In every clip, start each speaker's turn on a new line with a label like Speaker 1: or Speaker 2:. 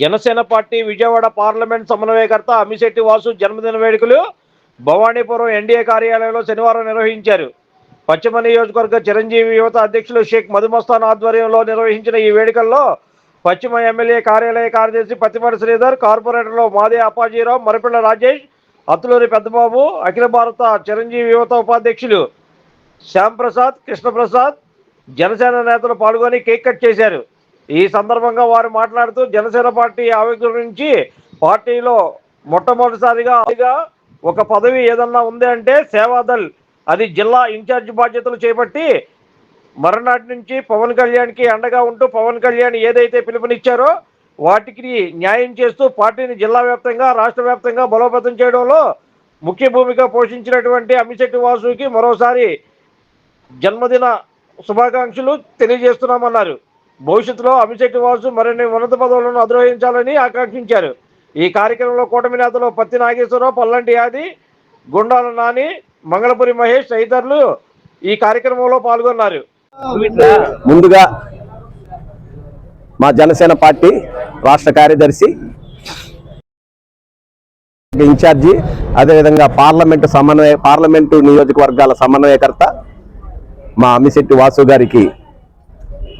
Speaker 1: Janasena party Vijayawada parliament సమన్వయకర్త అమిశెట్టి వాసు జన్మదిన వేడుకలు భవానీపురం ఎన్డీఏ కార్యాలయంలో శనివారం నిర్వహించారు. పశ్చిమ నియోజకవర్గ చిరంజీవి యువత అధ్యక్షులు షేక్ మధుమస్తాన్ ఆధ్వర్యంలో నిర్వహించిన ఈ వేడుకల్లో పశ్చిమ ఎమ్మెల్యే కార్యాలయ కార్యదర్శి పత్తిమడి శ్రీధర్ కార్పొరేటర్లో మాదే అప్పాజీరావు మరిపిల్ల రాజేష్ అత్తులూరి పెద్దబాబు అఖిల భారత చిరంజీవి యువత ఉపాధ్యక్షులు శ్యాంప్రసాద్ కృష్ణప్రసాద్ జనసేన నేతలు పాల్గొని కేక్ కట్ చేశారు. ఈ సందర్భంగా వారు మాట్లాడుతూ జనసేన పార్టీ ఆవిర్భవించి పార్టీలో మొట్టమొదటిసారిగా ఒక పదవి ఏదన్నా ఉంది అంటే సేవాదల్ అది జిల్లా ఇన్ఛార్జ్ బాధ్యతలు చేపట్టి మరునాటి నుంచి పవన్ కళ్యాణ్కి అండగా ఉంటూ పవన్ కళ్యాణ్ ఏదైతే పిలుపునిచ్చారో వాటికి న్యాయం చేస్తూ పార్టీని జిల్లా వ్యాప్తంగా రాష్ట్ర వ్యాప్తంగా బలోపేతం చేయడంలో ముఖ్య భూమిక పోషించినటువంటి అమిశెట్టి వాసుకి మరోసారి జన్మదిన శుభాకాంక్షలు తెలియజేస్తున్నామన్నారు. భవిష్యత్తులో అమిశెట్టి వాసు మరిన్ని ఉన్నత పదవులను అధిరోహించాలని ఆకాంక్షించారు. ఈ కార్యక్రమంలో కూటమి నేతలు పత్తి నాగేశ్వరరావు పల్లంటి యాది గుండాల నాని మంగళపురి మహేష్ తదితరులు ఈ కార్యక్రమంలో పాల్గొన్నారు.
Speaker 2: ముందుగా మా జనసేన పార్టీ రాష్ట్ర కార్యదర్శి ఇన్ఛార్జి అదేవిధంగా పార్లమెంటు సమన్వయ పార్లమెంటు నియోజకవర్గాల సమన్వయకర్త మా అమిశెట్టి వాసు గారికి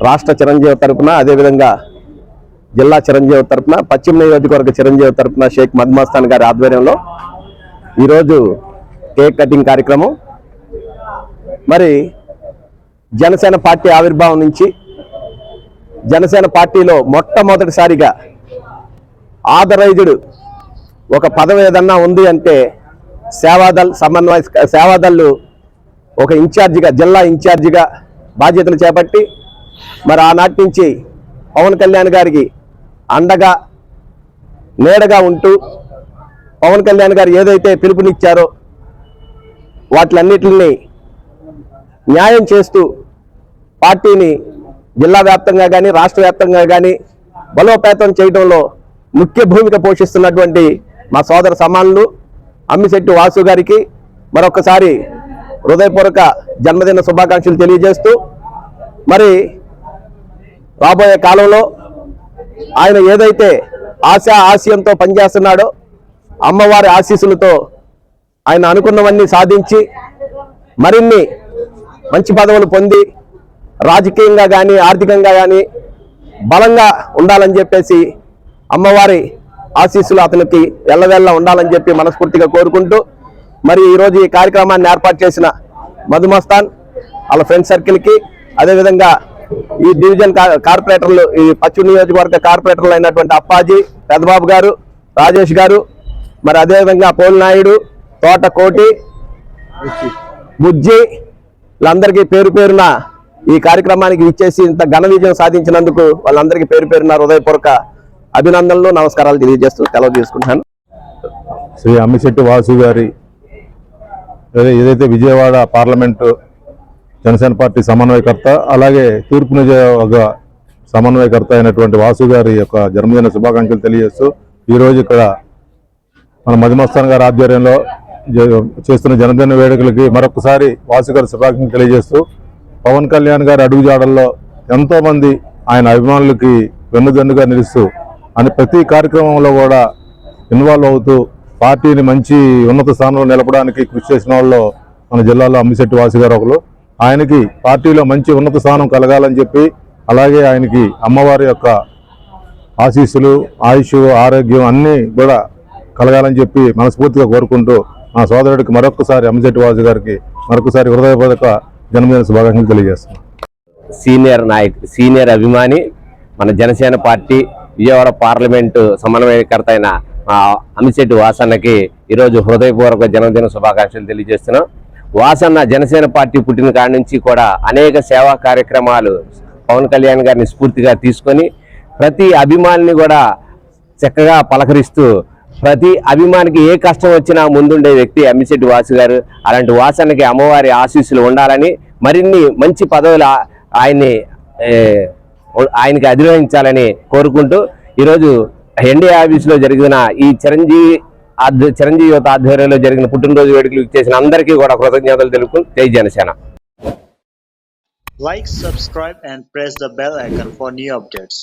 Speaker 2: రాష్ట్ర చిరంజీవి తరపున అదేవిధంగా జిల్లా చిరంజీవి తరపున పశ్చిమ నియోజకవర్గ చిరంజీవి తరపున షేక్ మద్మాస్తాన్ గారి ఆధ్వర్యంలో ఈరోజు కేక్ కటింగ్ కార్యక్రమం. మరి జనసేన పార్టీ ఆవిర్భావం నుంచి జనసేన పార్టీలో మొట్టమొదటిసారిగా ఆదరైజుడు ఒక పదవి ఏదన్నా ఉంది అంటే సేవాదల్ సమన్వయ సేవాదళ్ళు ఒక ఇన్ఛార్జిగా జిల్లా ఇన్ఛార్జిగా బాధ్యతలు చేపట్టి మరి ఆనాటి నుంచి పవన్ కళ్యాణ్ గారికి అండగా నీడగా ఉంటూ పవన్ కళ్యాణ్ గారు ఏదైతే పిలుపునిచ్చారో వాటిలన్నిటిని న్యాయం చేస్తూ పార్టీని జిల్లా వ్యాప్తంగా కానీ రాష్ట్ర వ్యాప్తంగా కానీ బలోపేతం చేయడంలో ముఖ్య భూమిక పోషిస్తున్నటువంటి మా సోదర సమానులు అమ్మిశెట్టి వాసు గారికి మరొకసారి హృదయపూర్వక జన్మదిన శుభాకాంక్షలు తెలియజేస్తూ మరి రాబోయే కాలంలో ఆయన ఏదైతే ఆశ ఆశయంతో పనిచేస్తున్నాడో అమ్మవారి ఆశీస్సులతో ఆయన అనుకున్నవన్నీ సాధించి మరిన్ని మంచి పదవులు పొంది రాజకీయంగా కానీ ఆర్థికంగా కానీ బలంగా ఉండాలని చెప్పేసి అమ్మవారి ఆశీస్సులు అతనికి ఎల్లవెల్ల ఉండాలని చెప్పి మనస్ఫూర్తిగా కోరుకుంటూ మరి ఈరోజు ఈ కార్యక్రమాన్ని ఏర్పాటు చేసిన మధుమస్తాన్ వాళ్ళ ఫ్రెండ్ సర్కిల్కి అదేవిధంగా ఈ డివిజన్ కార్పొరేటర్లు ఈ పశ్చిమ నియోజకవర్గ కార్పొరేటర్లు అయినటువంటి అప్పాజీ పెద్దబాబు గారు రాజేష్ గారు మరి అదేవిధంగా పోల్ నాయుడు తోట కోటి బుజ్జి వీళ్ళందరికీ పేరు పేరున ఈ కార్యక్రమానికి ఇచ్చేసి ఇంత ఘన విజయం సాధించినందుకు వాళ్ళందరికీ పేరు పేరున హృదయపూర్వక అభినందనలు నమస్కారాలు తెలియజేస్తూ సెలవు తీసుకుంటాను
Speaker 3: శ్రీ అమ్మిశెట్టి వాసు గారి ఏదైతే విజయవాడ పార్లమెంటు జనసేన పార్టీ సమన్వయకర్త అలాగే తూర్పు నియోజకవర్గ సమన్వయకర్త అయినటువంటి వాసు గారి యొక్క జన్మదిన శుభాకాంక్షలు తెలియజేస్తూ ఈరోజు ఇక్కడ మన మధుమస్తాన్ గారి ఆధ్వర్యంలో చేస్తున్న జనదిన వేడుకలకి మరొకసారి వాసు గారి శుభాకాంక్షలు తెలియజేస్తూ పవన్ కళ్యాణ్ గారి అడుగుజాడల్లో ఎంతోమంది ఆయన అభిమానులకి వెన్నుదన్నుగా నిలుస్తూ అని ప్రతి కార్యక్రమంలో కూడా ఇన్వాల్వ్ అవుతూ పార్టీని మంచి ఉన్నత స్థానంలో నిలపడానికి కృషి చేసిన వాళ్ళు మన జిల్లాలో అమ్మిశెట్టి వాసు గారు ఒకరు. ఆయనకి పార్టీలో మంచి ఉన్నత స్థానం కలగాలని చెప్పి అలాగే ఆయనకి అమ్మవారి యొక్క ఆశీస్సులు ఆయుష్ ఆరోగ్యం అన్నీ కూడా కలగాలని చెప్పి మనస్ఫూర్తిగా కోరుకుంటూ మా సోదరుడికి మరొకసారి అమ్మజెట్టి వాసు గారికి మరొకసారి హృదయపూర్వక జన్మదిన శుభాకాంక్షలు తెలియజేస్తున్నాను.
Speaker 2: సీనియర్ నాయక్ సీనియర్ అభిమాని మన జనసేన పార్టీ విజయవాడ పార్లమెంటు సమన్వయకర్త అయిన ఆ, అమిశెట్టి వాసన్నకి ఈరోజు హృదయపూర్వక జన్మదిన శుభాకాంక్షలు తెలియజేస్తున్నాం. వాసన్న జనసేన పార్టీ పుట్టిన కాడి నుంచి కూడా అనేక సేవా కార్యక్రమాలు పవన్ కళ్యాణ్ గారిని స్ఫూర్తిగా తీసుకొని ప్రతి అభిమానిని కూడా చక్కగా పలకరిస్తూ ప్రతి అభిమానికి ఏ కష్టం వచ్చినా ముందుండే వ్యక్తి అమ్మిశెట్టి వాసు గారు. అలాంటి వాసనకి అమ్మవారి ఆశీస్సులు ఉండాలని మరిన్ని మంచి పదవులు ఆయన్ని ఆయనకి అధిరోహించాలని కోరుకుంటూ ఈరోజు ఎన్డీఏ ఆఫీస్లో జరిగిన ఈ చిరంజీవి చిరంజీవి యువత ఆధ్వర్యంలో జరిగిన పుట్టినరోజు వేడుకలు చేసిన అందరికీ కూడా కృతజ్ఞతలు తెలుపు జై Janasena.
Speaker 4: Like subscribe and press the bell icon for new updates